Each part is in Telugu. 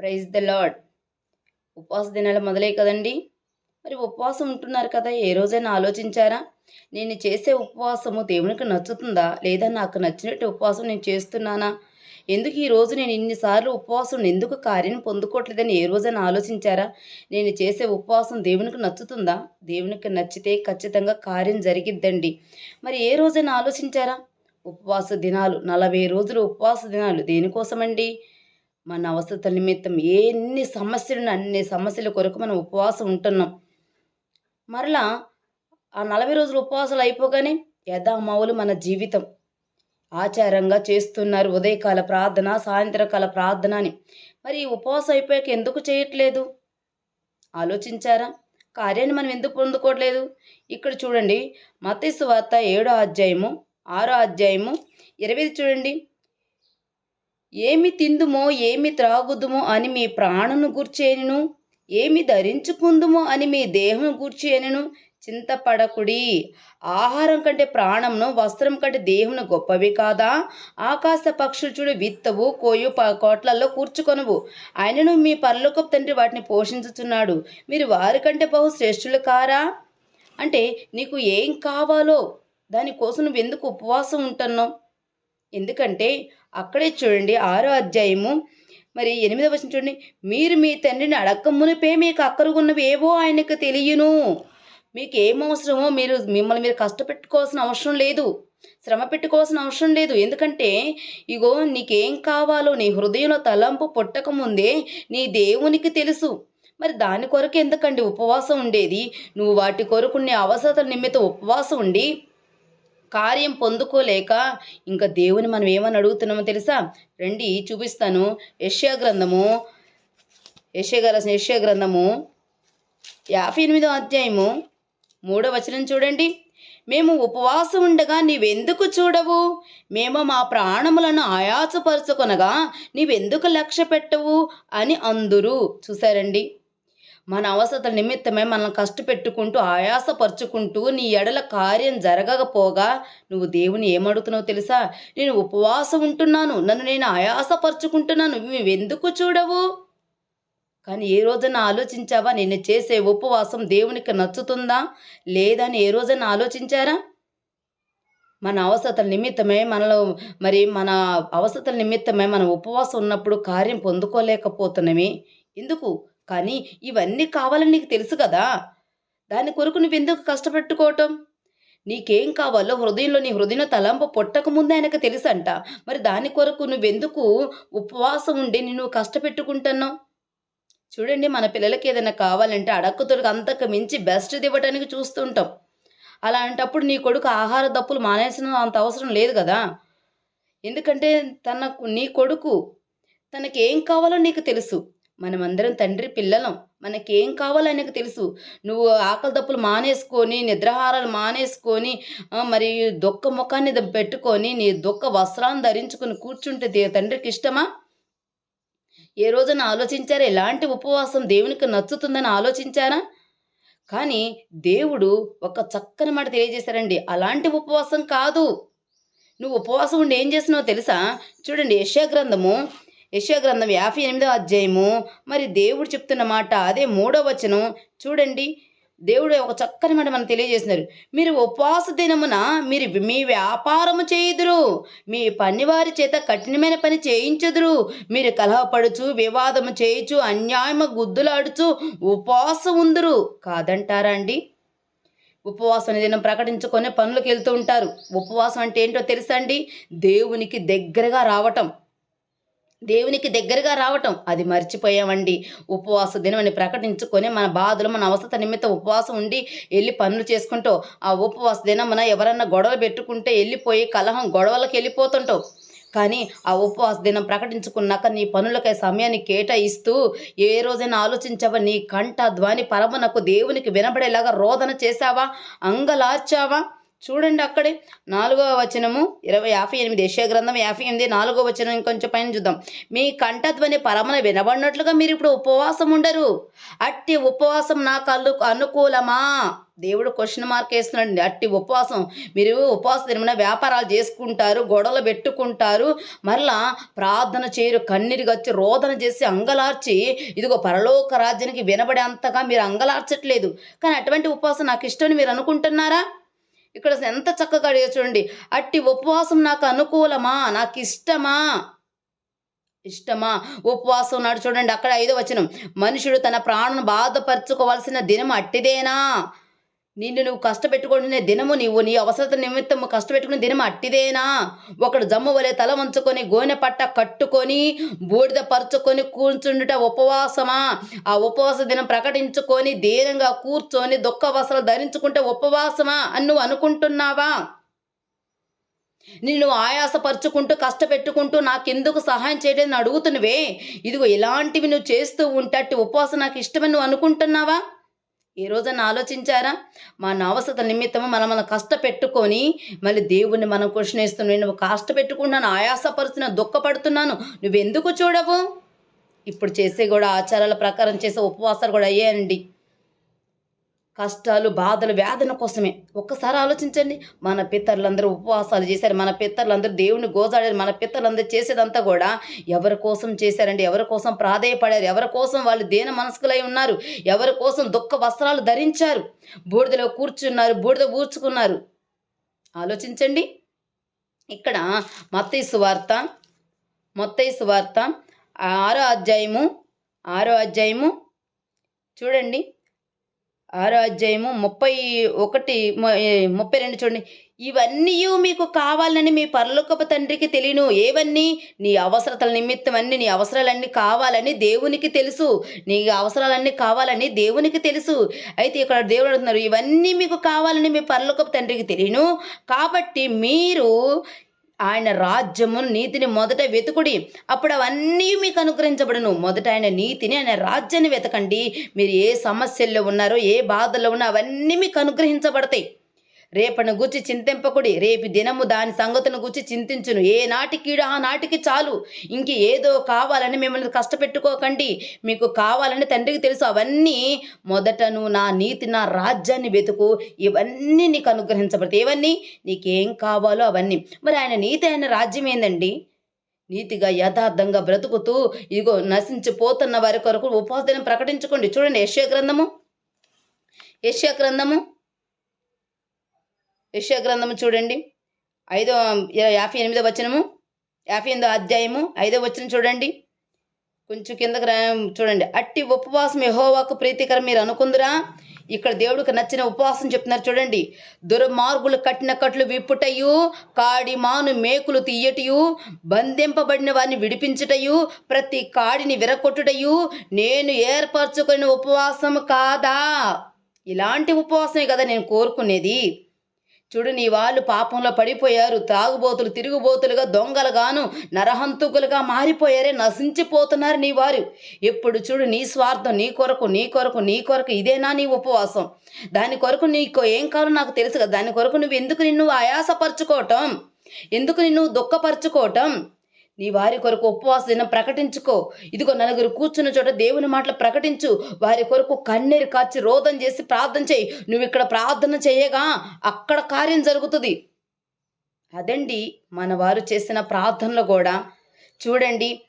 ప్రైజ్ ద లాడ్ ఉపవాస దినాలు మొదలే కదండి. మరి ఉపవాసం ఉంటున్నారు కదా ఏ రోజైనా ఆలోచించారా? నేను చేసే ఉపవాసము దేవునికి నచ్చుతుందా? లేదా నాకు నచ్చినట్టు ఉపవాసం నేను చేస్తున్నానా? ఎందుకు ఈ రోజు నేను ఇన్నిసార్లు ఉపవాసం ఎందుకు కార్యం పొందుకోవట్లేదని ఏ రోజైనా ఆలోచించారా? నేను చేసే ఉపవాసం దేవునికి నచ్చుతుందా? దేవునికి నచ్చితే ఖచ్చితంగా కార్యం జరిగిద్దండి. మరి ఏ రోజైనా ఆలోచించారా? ఉపవాస దినాలు నలభై రోజులు ఉపవాస దినాలు దేనికోసమండి? మన అవసరత నిమిత్తం ఎన్ని సమస్యలు అన్ని సమస్యల కొరకు మనం ఉపవాసం ఉంటున్నాం. మరలా ఆ నలభై రోజులు ఉపవాసాలు అయిపోగానే యథామావులు మన జీవితం. ఆచారంగా చేస్తున్నారు ఉదయకాల ప్రార్థన సాయంత్రకాల ప్రార్థన అని. మరి ఉపవాసం అయిపోయాక ఎందుకు చేయట్లేదు? ఆలోచించారా? కార్యాన్ని మనం ఎందుకు పొందుకోవట్లేదు ఇక్కడ చూడండి మతేసు వార్త ఏడో అధ్యాయము ఆరో అధ్యాయము ఇరవై చూడండి. ఏమి తిందుమో ఏమి త్రాగుదుమో అని మీ ప్రాణను గుర్చేనును. ఏమి ధరించుకుందుమో అని మీ దేహం గుర్చేనును. చింతపడకుడి. ఆహారం కంటే ప్రాణంను వస్త్రం కంటే దేహమును గొప్పవి కాదా? ఆకాశ పక్షులు చూడు విత్తవు కోయు ప- కోట్లలో కూర్చుకొనువు. ఆయనను మీ పరలోకపు తండ్రి వాటిని పోషించుచున్నాడు. మీరు వారికంటే బహు శ్రేష్ఠులు కారా? అంటే నీకు ఏం కావాలో? దానికోసం నువ్వు ఎందుకు ఉపవాసం ఉంటున్నావు? ఎందుకంటే అక్కడే చూడండి ఆరో అధ్యాయము. మరి ఎనిమిదవ వచ్చిన చూడండి. మీరు మీ తండ్రిని అడక్క మునిపే మీకు అక్కరుగున్నవి ఏవో ఆయనకు తెలియను. మీకు ఏం అవసరమో మీరు మిమ్మల్ని మీరు కష్టపెట్టుకోవాల్సిన అవసరం లేదు. శ్రమ పెట్టుకోవాల్సిన అవసరం లేదు. ఎందుకంటే ఇగో నీకేం కావాలో నీ హృదయంలో తలంపు పుట్టక ముందే నీ దేవునికి తెలుసు. మరి దాని కొరకు ఎందుకండి ఉపవాసం ఉండేది? నువ్వు వాటి కొరకు నీ అవసరతల నిమిత్తం ఉపవాసం ఉండి కార్యం పొందుకోలేక ఇంకా దేవుని మనం ఏమని అడుగుతున్నామో తెలుసా? రండి చూపిస్తాను. యష్యా గ్రంథము యష్యా గారు రాసిన యష్యా గ్రంథము యాభై ఎనిమిదో అధ్యాయము మూడో వచనం చూడండి. మేము ఉపవాసం ఉండగా నీవెందుకు చూడవు? మేము మా ప్రాణములను ఆయాసపరుచుకొనగా నీవెందుకు లక్ష్య పెట్టవు అని అందురు. చూశారండి. మన అవసరతల నిమిత్తమే మనల్ని కష్టపెట్టుకుంటూ ఆయాసపరుచుకుంటూ నీ ఎడల కార్యం జరగకపోగా నువ్వు దేవుని ఏమడుగుతున్నావు తెలుసా? నేను ఉపవాసం ఉంటున్నాను. నన్ను నేను ఆయాసపరుచుకుంటున్నాను. నువ్వెందుకు చూడవు? కానీ ఏ రోజైనా ఆలోచించావా? నేను చేసే ఉపవాసం దేవునికి నచ్చుతుందా? లేదా అని ఏ రోజైనా ఆలోచించారా? మన అవసరతల నిమిత్తమే మనలో మరి మన అవసరతల నిమిత్తమే మన ఉపవాసం ఉన్నప్పుడు కార్యం పొందుకోలేకపోతున్నామే. ఎందుకు? కానీ ఇవన్నీ కావాలని నీకు తెలుసు కదా? దాని కొరకు నువ్వు ఎందుకు కష్టపెట్టుకోవటం? నీకేం కావాలో హృదయంలో నీ హృదయంలో తలంపు పుట్టక ముందే ఆయనకు తెలుసంట. మరి దాని కొరకు నువ్వెందుకు ఉపవాసం ఉండి నువ్వు కష్టపెట్టుకుంటున్నావు? చూడండి మన పిల్లలకి ఏదైనా కావాలంటే అడక్కుతుడికి అంతకు మించి బెస్ట్ ఇవ్వడానికి చూస్తుంటాం. అలాంటప్పుడు నీ కొడుకు ఆహార దప్పులు మానేసిన అంత అవసరం లేదు కదా? ఎందుకంటే తనకు నీ కొడుకు తనకి ఏం కావాలో నీకు తెలుసు. మనమందరం తండ్రి పిల్లలం. మనకేం కావాలో ఆయనకు తెలుసు. నువ్వు ఆకలి దప్పులు మానేసుకొని నిద్రాహారాలు మానేసుకొని మరి దొక్క ముఖాన్ని పెట్టుకొని నీ దొక్క వస్త్రాన్ని ధరించుకొని కూర్చుంటే తండ్రికి ఇష్టమా? ఏ రోజున ఆలోచించారా? ఎలాంటి ఉపవాసం దేవునికి నచ్చుతుందని ఆలోచించారా? కానీ దేవుడు ఒక చక్కని మాట తెలియజేశారండి. అలాంటి ఉపవాసం కాదు. నువ్వు ఉపవాసం ఉండి ఏం చేసినావో తెలుసా? చూడండి యెషయా యశోగ్రంథం యాభై ఎనిమిదో అధ్యాయము. మరి దేవుడు చెప్తున్న మాట అదే మూడో వచనం. చూడండి దేవుడు ఒక చక్కని మాట మనం తెలియజేస్తున్నారు. మీరు ఉపవాస దినమున మీరు మీ వ్యాపారము చేయుదురు. మీ పనివారి చేత కఠినమైన పని చేయించుదురు. మీరు కలహపడుచు వివాదము చేయుచు అన్యాయము గుద్దులాడుచు ఉపవాసం ఉందరు. కాదంటారా అండి? ఉపవాసం దినం ప్రకటించుకొని పనులకు వెళ్తూ ఉంటారు. ఉపవాసం అంటే ఏంటో తెలుసా అండి? దేవునికి దగ్గరగా రావటం. దేవునికి దగ్గరగా రావటం అది మర్చిపోయామండి. ఉపవాస దినం అని ప్రకటించుకొని మన బాధలు మన అవసరత నిమిత్తం ఉపవాసం ఉండి వెళ్ళి పనులు చేసుకుంటూ ఆ ఉపవాస దినం మన ఎవరన్నా గొడవలు పెట్టుకుంటే వెళ్ళిపోయి కలహం గొడవలకు వెళ్ళిపోతుంటావు కానీ ఆ ఉపవాస దినం ప్రకటించుకున్నాక నీ పనులకై సమయాన్ని కేటాయిస్తూ ఏ రోజైనా ఆలోచించావా నీ కంట ధ్వని పరమనకు దేవునికి వినబడేలాగా రోదన చేశావా అంగలార్చావా? చూడండి అక్కడే. నాలుగవ వచనము ఇరవై యాభై ఎనిమిది యశ గ్రంథం యాభై ఎనిమిది నాలుగో వచనం ఇంకొంచెం పైన చూద్దాం. మీ కంఠధ్వని పరమన వినబడినట్లుగా మీరు ఇప్పుడు ఉపవాసం ఉండరు. అట్టి ఉపవాసం నాకు అల్లు అనుకూలమా? దేవుడు క్వశ్చన్ మార్క్ వేస్తున్నాడు అట్టి ఉపవాసం. మీరు ఉపవాసం ఏమైనా వ్యాపారాలు చేసుకుంటారు గొడవలు పెట్టుకుంటారు. మరలా ప్రార్థన చేయరు కన్నీరు గచ్చి రోదన చేసి అంగలార్చి ఇదిగో పరలోక రాజ్యానికి వినబడేంతగా మీరు అంగలార్చట్లేదు. కానీ అటువంటి ఉపవాసం నాకు ఇష్టం మీరు అనుకుంటున్నారా? ఇక్కడ ఎంత చక్కగా అడిగా చూడండి. అట్టి ఉపవాసం నాకు అనుకూలమా? నాకు ఇష్టమా? ఇష్టమా? ఉపవాసం నాడు చూడండి అక్కడ ఐదో వచనం. మనుషుడు తన ప్రాణను బాధపరచుకోవాల్సిన దినం అట్టిదేనా? నిన్ను నువ్వు కష్టపెట్టుకునే దినము నీవు నీ అవసరత నిమిత్తము కష్టపెట్టుకునే దినం అట్టిదేనా? ఒకడు జమ్ము వలె తల వంచుకొని గోనె పట్ట కట్టుకొని బూడిద పరుచుకొని కూర్చుండుట ఉపవాసమా? ఆ ఉపవాస దినం ప్రకటించుకొని దీనంగా కూర్చొని దుఃఖ వసలు ధరించుకుంటే ఉపవాసమా అని నువ్వు అనుకుంటున్నావా? నిన్ను ఆయాసపరుచుకుంటూ కష్టపెట్టుకుంటూ నాకెందుకు సహాయం చేయడం అడుగుతున్నవే? ఇదిగో ఇలాంటివి నువ్వు చేస్తూ ఉంటే అట్టి ఉపవాసం నాకు ఇష్టమని నువ్వు అనుకుంటున్నావా? ఈ రోజున ఆలోచించారా? మన అవసరత నిమిత్తము మనం మనం కష్టపెట్టుకొని మళ్ళీ దేవుణ్ణి మనం క్వశ్చన్ నువ్వు కష్టపెట్టుకుంటున్నాను ఆయాసపరుస్తున్నా దుఃఖపడుతున్నాను. నువ్వెందుకు చూడవు? ఇప్పుడు చేసే కూడా ఆచారాల ప్రకారం చేసే ఉపవాసాలు కూడా అయ్యాయండి. కష్టాలు బాధలు వేదన కోసమే. ఒక్కసారి ఆలోచించండి. మన పిత్తర్లందరూ ఉపవాసాలు చేశారు. మన పిత్తర్లందరూ దేవుని గోజాడారు. మన పిత్తలందరూ చేసేదంతా కూడా ఎవరి కోసం చేశారండి? ఎవరి కోసం ప్రాధేయపడారు? ఎవరి కోసం వాళ్ళు దేన మనస్కులై ఉన్నారు? ఎవరి కోసం దుఃఖ వస్త్రాలు ధరించారు? బూడిదలో కూర్చున్నారు బూడిద ఊర్చుకున్నారు ఆలోచించండి. ఇక్కడ మత్తైసు వార్త మత్తయి వార్త ఆరో అధ్యాయము ఆరో అధ్యాయము. చూడండి. ఆరో అధ్యాయము ముప్పై ఒకటి ముప్పై రెండు చూడండి. ఇవన్నీ మీకు కావాలని మీ పరలోకపు తండ్రికి తెలియను. ఏవన్నీ? నీ అవసరతల నిమిత్తం అన్ని నీ అవసరాలన్నీ కావాలని దేవునికి తెలుసు. నీ అవసరాలన్నీ కావాలని దేవునికి తెలుసు. అయితే ఇక్కడ దేవుడు అంటున్నారు ఇవన్నీ మీకు కావాలని మీ పరలోకపు తండ్రికి తెలియను. కాబట్టి మీరు ఆయన రాజ్యము నీతిని మొదట వెతుకుడి. అప్పుడు అవన్నీ మీకు అనుగ్రహించబడును. మొదట ఆయన నీతిని ఆయన రాజ్యాన్ని వెతకండి. మీరు ఏ సమస్యల్లో ఉన్నారో ఏ బాధల్లో ఉన్నా అవన్నీ మీకు అనుగ్రహించబడతాయి. రేపను గుచ్చి చింతింపకుడి. రేపు దినము దాని సంగతును గుచ్చి చింతించును. ఏ నాటికీడు ఆ నాటికి చాలు. ఇంక ఏదో కావాలని మిమ్మల్ని కష్టపెట్టుకోకండి. మీకు కావాలని తండ్రికి తెలుసు. అవన్నీ మొదటను నా నీతి నా రాజ్యాన్ని వెతుకు. ఇవన్నీ నీకు అనుగ్రహించబడతాయి. ఇవన్నీ నీకేం కావాలో అవన్నీ. మరి ఆయన నీతి ఆయన రాజ్యం ఏందండి? నీతిగా యథార్థంగా బ్రతుకుతూ ఇదిగో నశించిపోతున్న వారి కొరకు ఉపవాస ప్రకటించుకోండి. చూడండి యశ్య గ్రంథము. యశ్య గ్రంథము. యశగ్రంథము గ్రంథము చూడండి. ఐదో యాభై ఎనిమిదో వచనము యాభై ఎనిమిదో అధ్యాయము ఐదో వచనం చూడండి. కొంచెం కిందకి రా చూడండి. అట్టి ఉపవాసం యహోవాకు ప్రీతికరం మీరు అనుకుందురా? ఇక్కడ దేవుడికి నచ్చిన ఉపవాసం చెప్తున్నారు చూడండి. దుర్మార్గులు కట్టిన కట్లు విప్పుటయు కాడి మాను మేకులు తీయటయు బంధింపబడిన వారిని విడిపించుటయు ప్రతి కాడిని విరకొట్టుటయు నేను ఏర్పరచుకున్న ఉపవాసం కాదా? ఇలాంటి ఉపవాసమే కదా నేను కోరుకునేది. చూడు నీ వాళ్ళు పాపంలో పడిపోయారు. తాగుబోతులు తిరుగుబోతులుగా దొంగలుగాను నరహంతుకులుగా మారిపోయారే నశించిపోతున్నారు నీ వారు. ఎప్పుడు చూడు నీ స్వార్థం నీ కొరకు నీ కొరకు నీ కొరకు ఇదేనా నీ ఉపవాసం? దాని కొరకు నీకు ఏం కావాలో నాకు తెలుసు కదా. దాని కొరకు నువ్వు ఎందుకు నిన్ను ఆయాసపరచుకోవటం? ఎందుకు నిన్ను దుఃఖపరచుకోవటం? నీ వారి కొరకు ఉపవాస దినం ప్రకటించుకో. ఇదిగో నలుగురు కూర్చున్న చోట దేవుని మాటలు ప్రకటించు. వారి కొరకు కన్నీరు కార్చి రోదం చేసి ప్రార్థన చేయి. నువ్వు ఇక్కడ ప్రార్థన చేయగా అక్కడ కార్యం జరుగుతుంది. అదండి మన వారు చేసిన ప్రార్థనలు కూడా. చూడండి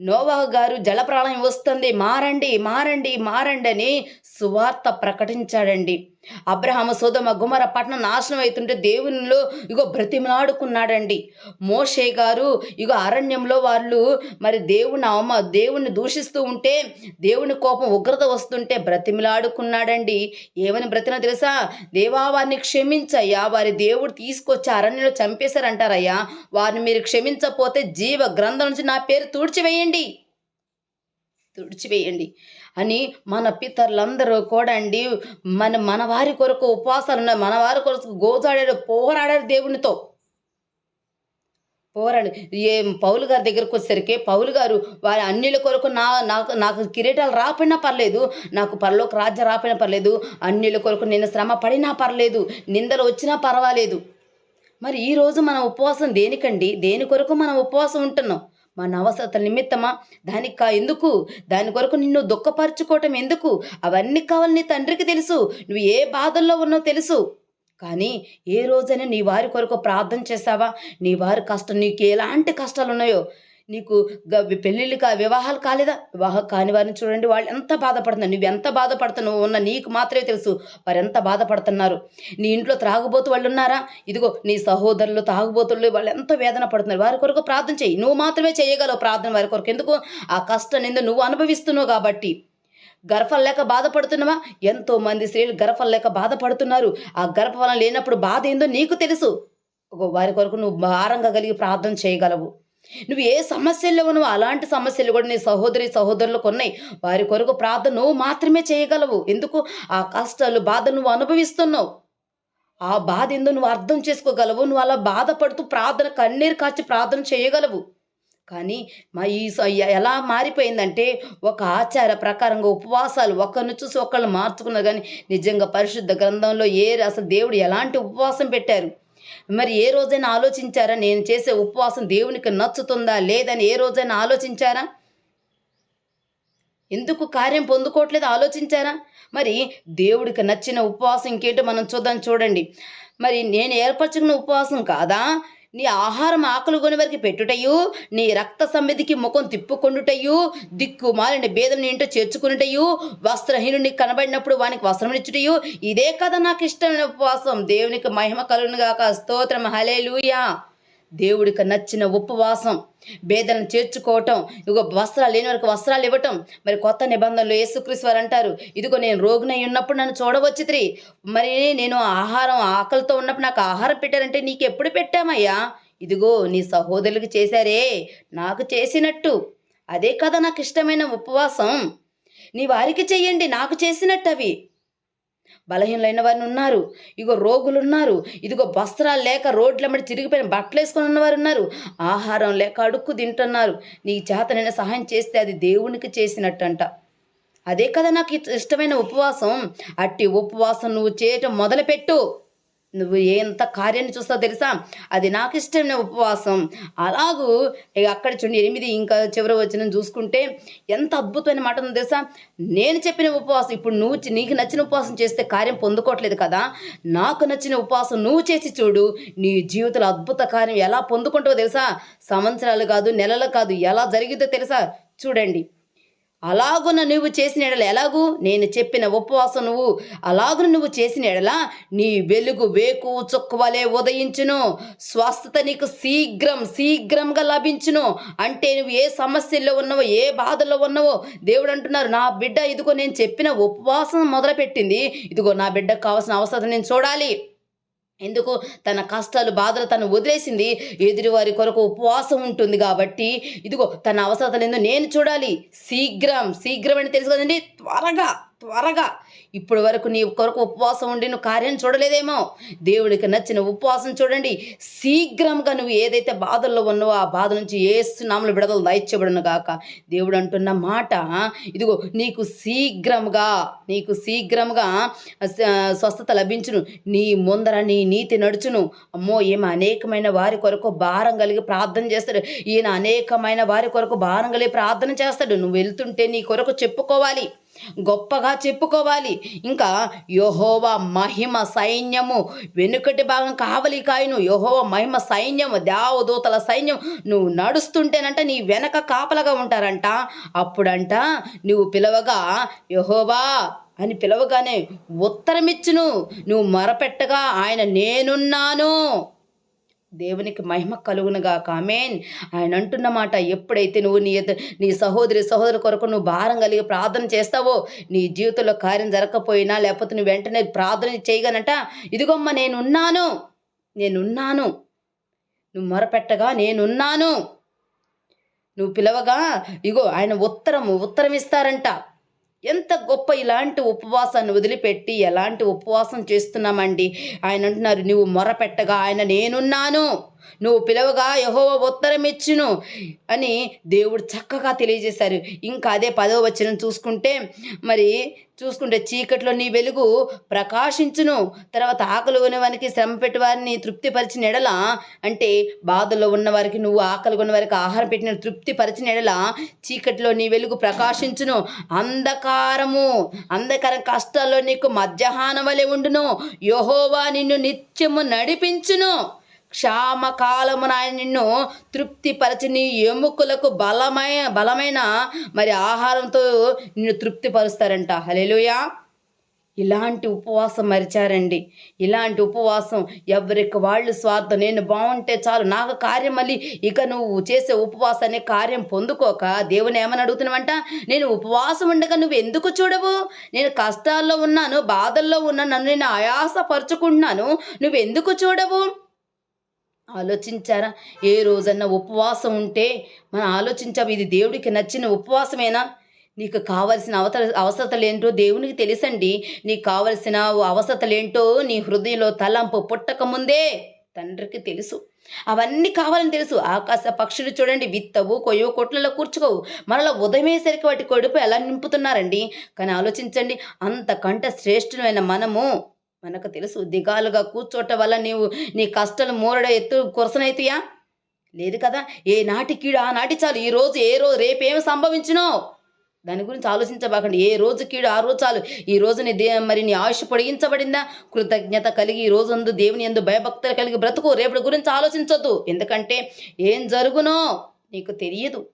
నోవాహు గారు జలప్రాళయం వస్తుంది. మారండి మారండి మారండి అని సువార్త ప్రకటించాడండి. అబ్రహాము సోదమ గుమర పట్టణం నాశనం అవుతుంటే దేవునిలో ఇగో బ్రతిమలాడుకున్నాడండి. మోషే గారు ఇగో అరణ్యంలో వాళ్ళు మరి దేవుని అవమ దేవుణ్ణి దూషిస్తూ ఉంటే దేవుని కోపం ఉగ్రత వస్తుంటే బ్రతిమలాడుకున్నాడండి. ఏమని బ్రతిన తెలుసా? దేవా వారిని క్షమించయ్యా వారి దేవుడు తీసుకొచ్చి అరణ్యంలో చంపేశారంటారయ్యా. వారిని మీరు క్షమించకపోతే జీవ గ్రంథం నుంచి నా పేరు తుడిచివేయండి. తుడిచివేయండి. అని మన పితరులందరూ కూడా అండి మన మన వారి కొరకు ఉపవాసాలు ఉన్నాయి మన వారి కొరకు గోజాడారు పోరాడారు దేవునితో. పోరాడు ఏ పౌలు గారి దగ్గరకు వచ్చేసరికి పౌలు గారు వారి అన్నిల కొరకు నా నాకు నాకు కిరీటాలు రాకపోయినా పర్లేదు నాకు పరలోక రాజ్య రాకపోయినా పర్లేదు అన్నిల కొరకు నేను శ్రమ పడినా పర్లేదు నిందలు వచ్చినా పర్వాలేదు. మరి ఈరోజు మన ఉపవాసం దేనికండి? దేని కొరకు మనం ఉపవాసం ఉంటున్నాం? మన అవసరత నిమిత్తమా? దానికి కా ఎందుకు? దాని కొరకు నిన్ను దుఃఖపరచుకోవటం ఎందుకు? అవన్నీ కావాలి నీ తండ్రికి తెలుసు. నువ్వు ఏ బాధల్లో ఉన్నావు తెలుసు. కానీ ఏ రోజైనా నీ వారి కొరకు ప్రార్థన చేశావా నీ వారి కష్టం నీకు ఎలాంటి కష్టాలు ఉన్నాయో నీకు గ- పెళ్ళిళ్ళు కా వివాహాలు కాలేదా? వివాహం కాని వారిని చూడండి వాళ్ళు ఎంత బాధపడుతున్నారు. నువ్వు ఎంత బాధపడుతున్నావు ఉన్న నీకు మాత్రమే తెలుసు. వారు ఎంత బాధపడుతున్నారు. నీ ఇంట్లో త్రాగుబోతు వాళ్ళు ఉన్నారా? ఇదిగో నీ సహోదరులు తాగుబోతులు వాళ్ళు ఎంత వేదన పడుతున్నారు. వారి కొరకు ప్రార్థన చేయి. నువ్వు మాత్రమే చేయగలవు ప్రార్థన వారి కొరకు. ఎందుకు? ఆ కష్టం నింద నువ్వు అనుభవిస్తున్నావు కాబట్టి. గర్భం లేక బాధపడుతున్నావా? ఎంతో మంది స్త్రీలు గర్భం లేక బాధపడుతున్నారు. ఆ గర్భఫలం లేనప్పుడు బాధ ఏందో నీకు తెలుసు. వారి కొరకు నువ్వు భారంగా కలిగి ప్రార్థన చేయగలవు. నువ్వు ఏ సమస్యల్లో ఉన్నావో అలాంటి సమస్యలు కూడా నీ సహోదరి సహోదరులకు ఉన్నాయి వారి కొరకు ప్రార్థన నువ్వు మాత్రమే చేయగలవు. ఎందుకు? ఆ కష్టాలు బాధ నువ్వు అనుభవిస్తున్నావు. ఆ బాధ ఏందో నువ్వు అర్థం చేసుకోగలవు. నువ్వు అలా బాధపడుతూ ప్రార్థన కన్నీరు కాచి ప్రార్థన చేయగలవు. కానీ మా ఈ ఎలా మారిపోయిందంటే ఒక ఆచార ప్రకారంగా ఉపవాసాలు ఒకరిని చూసి ఒకళ్ళు మార్చుకున్నారు. కానీ నిజంగా పరిశుద్ధ గ్రంథంలో ఏ అసలు దేవుడు ఎలాంటి ఉపవాసం పెట్టారు? మరి ఏ రోజైనా ఆలోచించారా? నేను చేసే ఉపవాసం దేవునికి నచ్చుతుందా? లేదని ఏ రోజైనా ఆలోచించారా? ఎందుకు కార్యం పొందుకోవట్లేదు? ఆలోచించారా? మరి దేవుడికి నచ్చిన ఉపవాసం ఇంకేంటో మనం చూద్దాం చూడండి. మరి నేను ఏర్పరచుకున్న ఉపవాసం కాదా? నీ ఆహారం ఆకలి కొని వారికి పెట్టుటయు నీ రక్త సమ్మిదికి ముఖం తిప్పుకొండుటయు దిక్కు మాలిన భేదం ఇంట చేర్చుకునిటయు వస్త్రహీనుని కనబడినప్పుడు వానికి వస్త్రమిచ్చుటయు ఇదే కదా నాకు ఇష్టమైన ఉపవాసం. దేవునికి మహిమ కలుగునుగాక. స్తోత్రం. హలేలుయా దేవుడికి నచ్చిన ఉపవాసం భేదలను చేర్చుకోవటం ఇదిగో వస్త్రాలు లేని వరకు వస్త్రాలు ఇవ్వటం. మరి కొత్త నిబంధనలు యేసుక్రీస్తు వారు అంటారు ఇదిగో నేను రోగినై ఉన్నప్పుడు నన్ను చూడవచ్చు మరి నేను ఆహారం ఆకలితో ఉన్నప్పుడు నాకు ఆహారం పెట్టారంటే నీకు ఎప్పుడు పెట్టామయ్యా? ఇదిగో నీ సహోదరులకు చేశారే నాకు చేసినట్టు. అదే కదా నాకు ఇష్టమైన ఉపవాసం. నీ వారికి చెయ్యండి నాకు చేసినట్టు అవి బలహీనలైన వారిని ఉన్నారు ఇగో రోగులు ఉన్నారు ఇదిగో వస్త్రాలు లేక రోడ్లమ్మడి చిరిగిపోయిన బట్టలు వేసుకొని ఉన్నవారు ఉన్నారు ఆహారం లేక అడుక్కు తింటున్నారు. నీ చేత నేను సహాయం చేస్తే అది దేవునికి చేసినట్టంట. అదే కదా నాకు ఇష్టమైన ఉపవాసం. అట్టి ఉపవాసం నువ్వు చేయటం మొదలుపెట్టు. నువ్వు ఎంత కార్యాన్ని చూస్తావు తెలుసా? అది నాకు ఇష్టమైన ఉపవాసం. అలాగూ ఇక అక్కడ చూడండి ఎనిమిది ఇంకా చివరి వచ్చిన చూసుకుంటే ఎంత అద్భుతమైన మాట ఉందో తెలుసా? నేను చెప్పిన ఉపవాసం ఇప్పుడు నువ్వు నీకు నచ్చిన ఉపవాసం చేస్తే కార్యం పొందుకోవట్లేదు కదా? నాకు నచ్చిన ఉపవాసం నువ్వు చేసి చూడు నీ జీవితంలో అద్భుత కార్యం ఎలా పొందుకుంటావో తెలుసా? సంవత్సరాలు కాదు నెలలు కాదు ఎలా జరిగిద్దో తెలుసా? చూడండి. అలాగున నువ్వు చేసిన ఎడల ఎలాగూ? నేను చెప్పిన ఉపవాసం నువ్వు. అలాగున నువ్వు చేసిన ఎడల నీ వెలుగు వేకు చుక్కవలే ఉదయించును. స్వస్థత నీకు శీఘ్రం శీఘ్రంగా లభించును. అంటే నువ్వు ఏ సమస్యల్లో ఉన్నావో ఏ బాధల్లో ఉన్నావో దేవుడు అంటున్నారు నా బిడ్డ ఇదిగో నేను చెప్పిన ఉపవాసం మొదలుపెట్టింది. ఇదిగో నా బిడ్డకు కావాల్సిన అవసరం నేను చూడాలి. ఎందుకు తన కష్టాలు బాధలు తను వదిలేసింది. ఎదురువారి కొరకు ఉపవాసం ఉంటుంది కాబట్టి ఇదిగో తన అవసరతలు ఏందో నేను చూడాలి. శీఘ్రం శీఘ్రం అని తెలుసు కదండి త్వరగా. త్వరగా. ఇప్పటి వరకు నీ కొరకు ఉపవాసం ఉండి నువ్వు కార్యం చూడలేదేమో. దేవుడికి నచ్చిన ఉపవాసం చూడండి. శీఘ్రంగా నువ్వు ఏదైతే బాధల్లో ఉన్నావో ఆ బాధ నుంచి ఏ నామలు విడదలు దయచేబడును గాక. దేవుడు అంటున్న మాట ఇదిగో నీకు శీఘ్రంగా నీకు శీఘ్రంగా స్వస్థత లభించును. నీ ముందర నీ నీతి నడుచును. అమ్మో ఈమె అనేకమైన వారి కొరకు భారం కలిగి ప్రార్థన చేస్తాడు. ఈయన అనేకమైన వారి కొరకు భారం కలిగి ప్రార్థన చేస్తాడు. నువ్వు వెళ్తుంటే నీ కొరకు చెప్పుకోవాలి. గొప్పగా చెప్పుకోవాలి. ఇంకా యహోవా మహిమ సైన్యము వెనుకటి భాగం కావలి కాయను. యహోవ మహిమ సైన్యము దేవదూతల సైన్యం నువ్వు నడుస్తుంటేనంట నీ వెనక కాపలగా ఉంటారంట. అప్పుడంట నువ్వు పిలవగా యహోవా అని పిలవగానే ఉత్తరమిచ్చును. నువ్వు మొరపెట్టగా ఆయన నేనున్నాను. దేవునికి మహిమ కలుగునుగా కామేన్ ఆయన అంటున్నమాట ఎప్పుడైతే నువ్వు నీ నీ సహోదరి సహోదరు కొరకు నువ్వు భారం కలిగి ప్రార్థన చేస్తావో నీ జీవితంలో కార్యం జరగకపోయినా లేకపోతే నువ్వు వెంటనే ప్రార్థన చేయగనట ఇదిగోమ్మ నేనున్నాను నేనున్నాను. నువ్వు మొరపెట్టగా నేనున్నాను. నువ్వు పిలవగా ఇగో ఆయన ఉత్తరము ఉత్తరం ఇస్తారంట ఎంత గొప్ప ఇలాంటి ఉపవాసాన్ని వదిలిపెట్టి ఎలాంటి ఉపవాసం చేస్తున్నామండి? ఆయన అంటున్నారు నువ్వు మొరపెట్టగా ఆయన నేనున్నాను. నువ్వు పిలవగా యహోవ ఉత్తరం ఇచ్చును అని దేవుడు చక్కగా తెలియజేశారు. ఇంకా అదే పదవ వచనం చూసుకుంటే మరి చూసుకుంటే చీకట్లో నీ వెలుగు ప్రకాశించును తర్వాత ఆకలి ఉన్నవారికి శ్రమ పెట్టి వారిని తృప్తిపరిచిన ఎడల అంటే బాధల్లో ఉన్నవారికి నువ్వు ఆకలి ఉన్న వారికి ఆహారం పెట్టిన తృప్తిపరిచిన ఎడల చీకట్లో నీ వెలుగు ప్రకాశించును. అంధకారము అంధకారం కష్టాల్లో నీకు మధ్యాహ్నం వలె ఉండును. యహోవా నిన్ను నిత్యము నడిపించును. క్షామకాలమున ఆయన నిన్ను తృప్తిపరచి నీ ఎముకలకు బలమైన బలమైన మరి ఆహారంతో నిన్ను తృప్తిపరుస్తారంట. హలేలుయా ఇలాంటి ఉపవాసం మరిచారండి. ఇలాంటి ఉపవాసం ఎవరికి వాళ్ళు స్వార్థం నేను బాగుంటే చాలు నాకు కార్యం మళ్ళీ ఇక నువ్వు చేసే ఉపవాసాన్ని కార్యం పొందుకోక దేవుని ఏమని అడుగుతున్నావంట? నేను ఉపవాసం ఉండగా నువ్వు ఎందుకు చూడవు? నేను కష్టాల్లో ఉన్నాను బాధల్లో ఉన్నాను నన్ను నేను ఆయాసపరుచుకుంటున్నాను నువ్వు ఎందుకు చూడవు? ఆలోచించారా? ఏ రోజన్నా ఉపవాసం ఉంటే మనం ఆలోచించాము ఇది దేవుడికి నచ్చిన ఉపవాసమేనా? నీకు కావలసిన అవత అవసరతలేంటో దేవునికి తెలుసండి. నీకు కావలసిన అవసరతలేంటో నీ హృదయంలో తలంపు పుట్టక ముందే తండ్రికి తెలుసు. అవన్నీ కావాలని తెలుసు. ఆకాశ పక్షులు చూడండి విత్తవు కొయ్యవు కొట్లలో కూర్చుకోవు. మరలా ఉదయమేసరికి వాటి కొడుపు ఎలా నింపుతున్నారండి? కానీ ఆలోచించండి అంతకంటే శ్రేష్ఠమైన మనము మనకు తెలుసు దిగాలుగా కూర్చోటం వల్ల నీవు నీ కష్టాలు మూరడ ఎత్తు కొరసనైతుయా? లేదు కదా? ఏ నాటి కీడు ఆ నాటి చాలు ఈ రోజు ఏ రోజు రేపేమి సంభవించినో? దాని గురించి ఆలోచించబాకండి. ఏ రోజు కీడు ఆ రోజు చాలు ఈ రోజు నీ దే మరి నీ ఆయుష్ పొడిగించబడిందా? కృతజ్ఞత కలిగి ఈ రోజు అందు దేవుని ఎందు భయభక్తులు కలిగి బ్రతుకు రేపటి గురించి ఆలోచించొద్దు. ఎందుకంటే ఏం జరుగునో నీకు తెలియదు.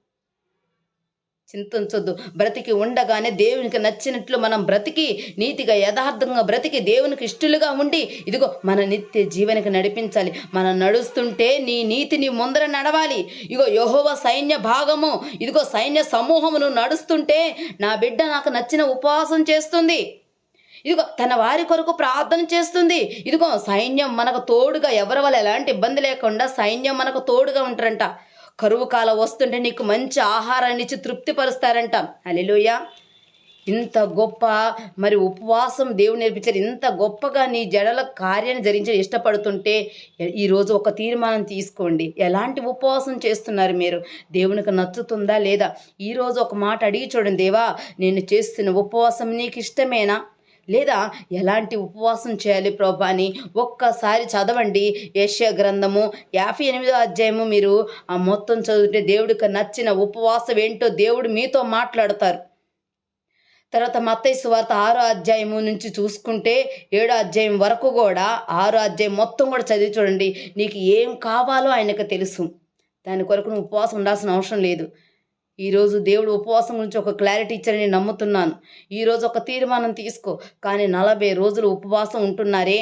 చింతించొద్దు. బ్రతికి ఉండగానే దేవునికి నచ్చినట్లు మనం బ్రతికి నీతిగా యథార్థంగా బ్రతికి దేవునికి ఇష్టలుగా ఉండి ఇదిగో మన నిత్య జీవనికి నడిపించాలి. మనం నడుస్తుంటే నీ నీతిని ముందర నడవాలి. ఇగో యహోవ సైన్య భాగము ఇదిగో సైన్య సమూహమును నడుస్తుంటే నా బిడ్డ నాకు నచ్చిన ఉపవాసం చేస్తుంది. ఇదిగో తన వారి కొరకు ప్రార్థన చేస్తుంది. ఇదిగో సైన్యం మనకు తోడుగా ఎవరి వల్ల ఎలాంటి ఇబ్బంది లేకుండా సైన్యం మనకు తోడుగా ఉంటారంట. కరువు కాలం వస్తుంటే నీకు మంచి ఆహారాన్ని ఇచ్చి తృప్తిపరుస్తారంట. అలెలుయ ఇంత గొప్ప మరి ఉపవాసం దేవుడు నేర్పించారు. ఇంత గొప్పగా నీ జడల కార్యాన్ని ధరించి ఇష్టపడుతుంటే ఈరోజు ఒక తీర్మానం తీసుకోండి. ఎలాంటి ఉపవాసం చేస్తున్నారు మీరు? దేవునికి నచ్చుతుందా లేదా? ఈరోజు ఒక మాట అడిగి చూడండి దేవా నేను చేస్తున్న ఉపవాసం నీకు ఇష్టమేనా? లేదా ఎలాంటి ఉపవాసం చేయాలి ప్రభా అని ఒక్కసారి చదవండి. యశ్య గ్రంథము యాభై ఎనిమిదో అధ్యాయము మీరు ఆ మొత్తం చదివితే దేవుడికి నచ్చిన ఉపవాసం ఏంటో దేవుడు మీతో మాట్లాడతారు. తర్వాత మత్తయ్య సువార్త ఆరో అధ్యాయము నుంచి చూసుకుంటే ఏడో అధ్యాయం వరకు కూడా ఆరో అధ్యాయం మొత్తం కూడా చదివి చూడండి. నీకు ఏం కావాలో ఆయనకు తెలుసు. దాని కొరకు నువ్వు ఉపవాసం ఉండాల్సిన అవసరం లేదు. ఈరోజు దేవుడు ఉపవాసం గురించి ఒక క్లారిటీ ఇచ్చారని నమ్ముతున్నాను. ఈరోజు ఒక తీర్మానం తీసుకో. కానీ నలభై రోజులు ఉపవాసం ఉంటున్నారే.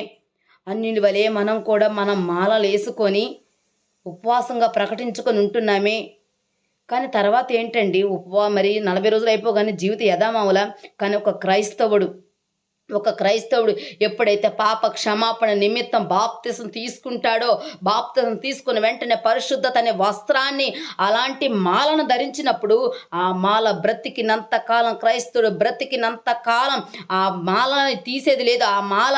అన్నింటి వలె మనం కూడా మనం మాలలు వేసుకొని ఉపవాసంగా ప్రకటించుకొని ఉంటున్నామే. కానీ తర్వాత ఏంటండి? ఉపవా మరి నలభై రోజులు అయిపోగానే జీవితం యథామావుల కానీ ఒక క్రైస్తవుడు ఒక క్రైస్తవుడు ఎప్పుడైతే పాప క్షమాపణ నిమిత్తం బాప్తిసం తీసుకుంటాడో బాప్తిసం తీసుకున్న వెంటనే పరిశుద్ధత అనే వస్త్రాన్ని అలాంటి మాలను ధరించినప్పుడు ఆ మాల బ్రతికినంత కాలం క్రైస్తవుడు బ్రతికినంత కాలం ఆ మాలని తీసేది లేదు. ఆ మాల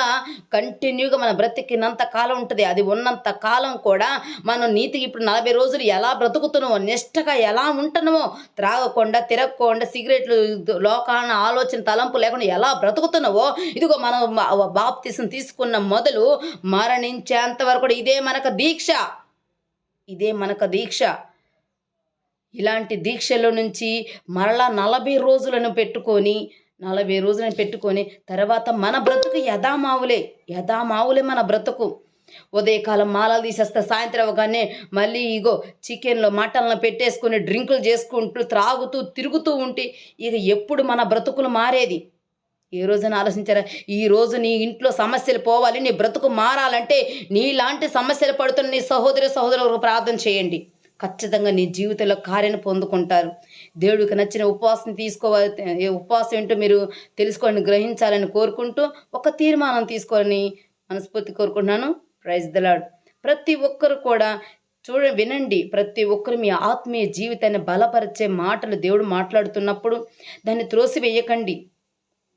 కంటిన్యూగా మన బ్రతికినంత కాలం ఉంటుంది. అది ఉన్నంత కాలం కూడా మనం నీతికి ఇప్పుడు నలభై రోజులు ఎలా బ్రతుకుతున్నామో నిష్టగా ఎలా ఉంటున్నామో త్రాగకుండా తిరగకుండా సిగరెట్లు లోకాన ఆలోచన తలంపు లేకుండా ఎలా బ్రతుకుతున్నావో ఇదిగో మనం బాప్తిసం తీసుకున్న మొదలు మరణించేంత వరకు కూడా ఇదే మనకు దీక్ష. ఇదే మనకు దీక్ష. ఇలాంటి దీక్షలో నుంచి మరలా నలభై రోజులను పెట్టుకొని నలభై రోజులను పెట్టుకొని తర్వాత మన బ్రతుకు యథామావులే. యథామావులే మన బ్రతుకు. ఉదయకాలం మాలలు తీసేస్తే సాయంత్రం అవగానే మళ్ళీ ఇగో చికెన్లో మటన్లో పెట్టేసుకొని డ్రింకులు చేసుకుంటూ త్రాగుతూ తిరుగుతూ ఉంటే ఇక ఎప్పుడు మన బ్రతుకులు మారేది? ఏ రోజున ఆలోచించారా ఈ రోజు నీ ఇంట్లో సమస్యలు పోవాలి నీ బ్రతుకు మారాలంటే నీలాంటి సమస్యలు పడుతున్న నీ సహోదరి సహోదరులకు ప్రార్థన చేయండి. ఖచ్చితంగా నీ జీవితంలో కార్యాన్ని పొందుకుంటారు. దేవుడికి నచ్చిన ఉపవాసం తీసుకోవాలి ఉపవాసం ఏంటో మీరు తెలుసుకొని గ్రహించాలని కోరుకుంటూ ఒక తీర్మానం తీసుకొని మనస్ఫూర్తి కోరుకుంటున్నాను. ప్రైజ్ దలాడు ప్రతి ఒక్కరు కూడా చూడ వినండి. ప్రతి ఒక్కరు మీ ఆత్మీయ జీవితాన్ని బలపరిచే మాటలు దేవుడు మాట్లాడుతున్నప్పుడు దాన్ని త్రోసివేయకండి.